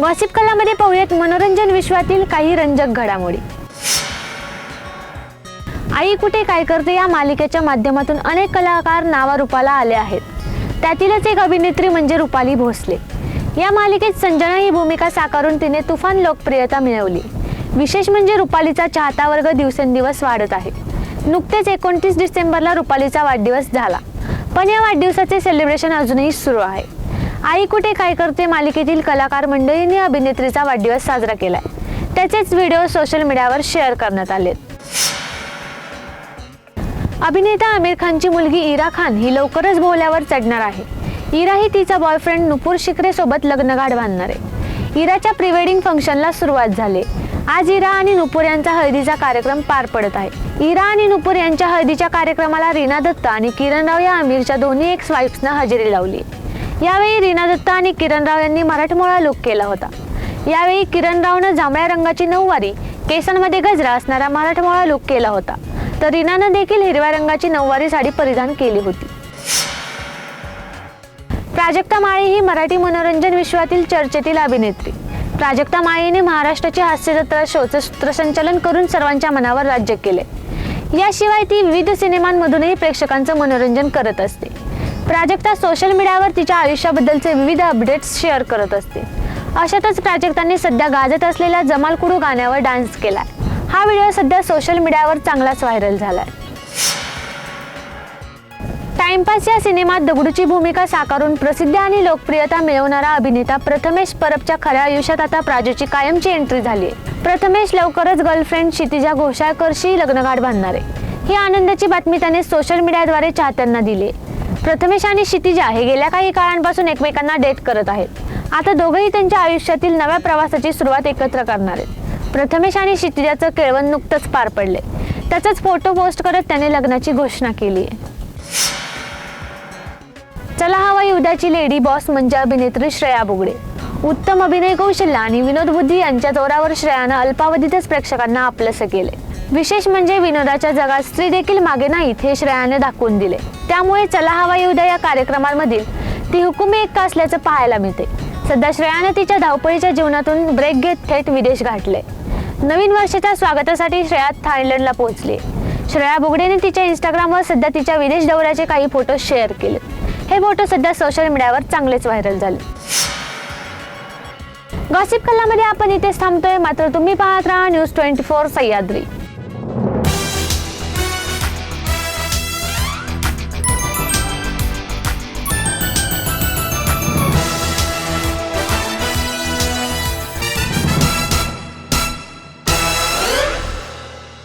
Gossip कलामध्ये पाहूयात मनोरंजन विश्वातील काही रंजक घडामोडी. आई कुठे काय करते या मालिकेच्या माध्यमातून अनेक कलाकार नावारूपाला आले आहेत. त्यातीलच एक अभिनेत्री म्हणजे रुपाली भोसले. या मालिकेत संजना ही भूमिका साकारून तिने तुफान लोकप्रियता मिळवली. विशेष म्हणजे रुपालीचा चाहता वर्ग दिवसेंदिवस वाढत आहे. नुकतेच एकोणतीस डिसेंबरला रुपालीचा वाढदिवस झाला. पण या वाढदिवसाचे सेलिब्रेशन अजूनही सुरू आहे. आई कुठे काय करते मालिकेतील कलाकार मंडळींनी अभिनेत्रीचा वाढदिवस साजरा केलाय. त्याचेच व्हिडिओ सोशल मीडियावर शेअर करण्यात आले अभिनेता आमिर खानची मुलगी इरा खान ही लवकरच भोवल्यावर चढणार आहे. इरा ही तिचा बॉयफ्रेंड नुपूर शिकरे सोबत लग्नगाठ बांधणार आहे. इराच्या प्रीवेडिंग फंक्शनला सुरुवात झाली. आज इरा आणि नुपूर यांचा हळदीचा कार्यक्रम पार पडत आहे. इरा आणि नुपूर यांच्या हळदीच्या कार्यक्रमाला रीना दत्ता आणि किरण राव या आमिरच्या दोन्ही एक्स वाईफ्सनं हजेरी लावली. यावेळी रीना दत्ता आणि किरण राव यांनी मराठमोळा लुक केला होता. यावेळी किरण रावनं जांभळ्या रंगाची नऊवारी केसांमध्ये गजरा असणारा मराठमोळा लुक केला होता. तर रीनानं देखील हिरव्या रंगाची नऊवारी साडी परिधान केली होती. प्राजक्ता माळी ही मराठी मनोरंजन विश्वातील चर्चेतील अभिनेत्री. प्राजक्ता माळीने महाराष्ट्राची हास्यजत्रा शोचं सूत्रसंचालन करून सर्वांच्या मनावर राज्य केले. याशिवाय ती विविध सिनेमांमधूनही प्रेक्षकांचं मनोरंजन करत असते. प्राजक्ता सोशल मीडियावर तिच्या आयुष्याबद्दलचे विविध अपडेट्स शेअर करत असते. अशातच प्राजक्तांनी सध्या गाजत असलेल्या जमालकुडू गाण्यावर डान्स केलाय. हा व्हिडिओ सध्या सोशल मीडियावर चांगलाच व्हायरल झालाय. टाइमपास या सिनेमात दगडूची भूमिका साकारून प्रसिद्धी आणि लोकप्रियता मिळवणारा अभिनेता प्रथमेश परबच्या खऱ्या आयुष्यात आता प्राजूची कायमची एंट्री झाली आहे प्रथमेश लवकरच गर्लफ्रेंड क्षितिजा घोषाळकरशी लग्नगाठ बांधणार. आहे ही आनंदाची बातमी त्याने सोशल मीडियाद्वारे चाहत्यांना दिली प्रथमेश आणि क्षितिजा हे गेल्या काही काळांपासून एकमेकांना डेट करत आहेत. आता दोघंही त्यांच्या आयुष्यातील नव्या प्रवासाची सुरुवात एकत्र करणार आहेत. प्रथमेश आणि क्षितिजाचं केळवण नुकतंच पार पडले त्याचाच फोटो पोस्ट करत त्याने लग्नाची घोषणा केली आहे. चला हवाई उद्याची लेडी बॉस म्हणजे अभिनेत्री श्रेया बुगडे. उत्तम अभिनय कौशल्य आणि विनोद बुद्धी यांच्या जोरावर श्रेयानं अल्पावधीतच प्रेक्षकांना आपलंसं केले विशेष म्हणजे विनोदाच्या जगात स्त्री देखील मागे नाहीत हे श्रेयाने दाखवून दिले. त्यामुळे चला हवाई उद्या या कार्यक्रमांमधील ती हुकुमी एक असल्याचं पाहायला मिळते. सध्या श्रेयाने तिच्या धावपळीच्या जीवनातून ब्रेक घेत थेट विदेश गाठले. नवीन वर्षाच्या स्वागतासाठी श्रेया थायलंडला पोहोचली. श्रेया बुगडेने तिच्या इंस्टाग्रामवर सध्या तिच्या विदेश दौऱ्याचे काही फोटो शेअर केले. हे फोटो सध्या सोशल मीडियावर चांगलेच व्हायरल झाले. गॉसिप कलामध्ये आपण इथेच थांबतोय. मात्र तुम्ही पाहत राहा न्यूज ट्वेंटी फोर सह्याद्री.